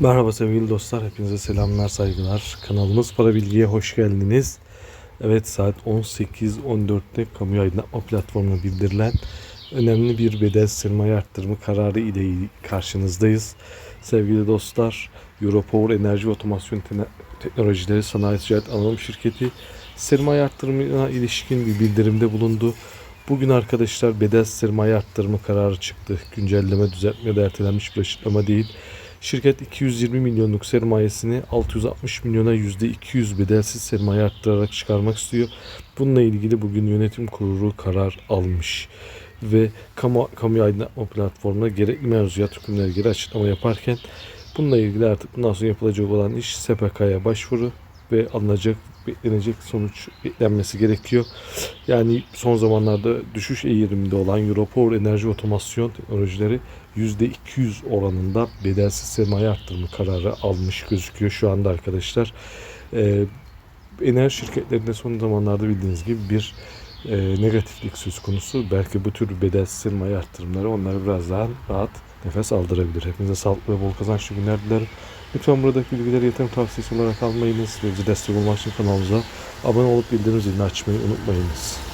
Merhaba sevgili dostlar, hepinize selamlar, saygılar. Kanalımız Para Bilgi'ye hoş geldiniz. Evet saat 18.14'te kamu aydınlatma platformuna bildirilen önemli bir bedel sermaye arttırımı kararı ile karşınızdayız. Sevgili dostlar, Europower Enerji Otomasyon Te- Teknolojileri Sanayi Ticaret Anonim Şirketi sermaye arttırımına ilişkin bir bildirimde bulundu. Bugün arkadaşlar bedel sermaye arttırımı kararı çıktı. Güncelleme, düzeltme da ertelenmiş bir açıklama değil. Şirket 220 milyonluk sermayesini 660 milyona %200 bedelsiz sermaye arttırarak çıkarmak istiyor. Bununla ilgili bugün yönetim kurulu karar almış. Ve kamu, kamu aydınlatma platformuna gerekli mevzuat hükümleri geri açıklama yaparken bununla ilgili artık bundan sonra yapılacak olan iş SPK'ya başvuru ve alınacak beklenecek sonuç beklenmesi gerekiyor. Yani son zamanlarda düşüş eğiliminde olan Europower Enerji Otomasyon Teknolojileri %200 oranında bedelsiz sermaye arttırma kararı almış gözüküyor şu anda arkadaşlar. Ee, enerji şirketlerinde son zamanlarda bildiğiniz gibi bir e, negatiflik söz konusu. Belki bu tür bedelsiz sermaye arttırımları onları biraz daha rahat nefes aldırabilir. Hepinize sağlıklı ve bol kazançlı günler dilerim. Lütfen buradaki bilgileri yatırım tavsiyesi olarak almayınız ve bize destek olmak için kanalımıza abone olup bildirim zilini açmayı unutmayınız.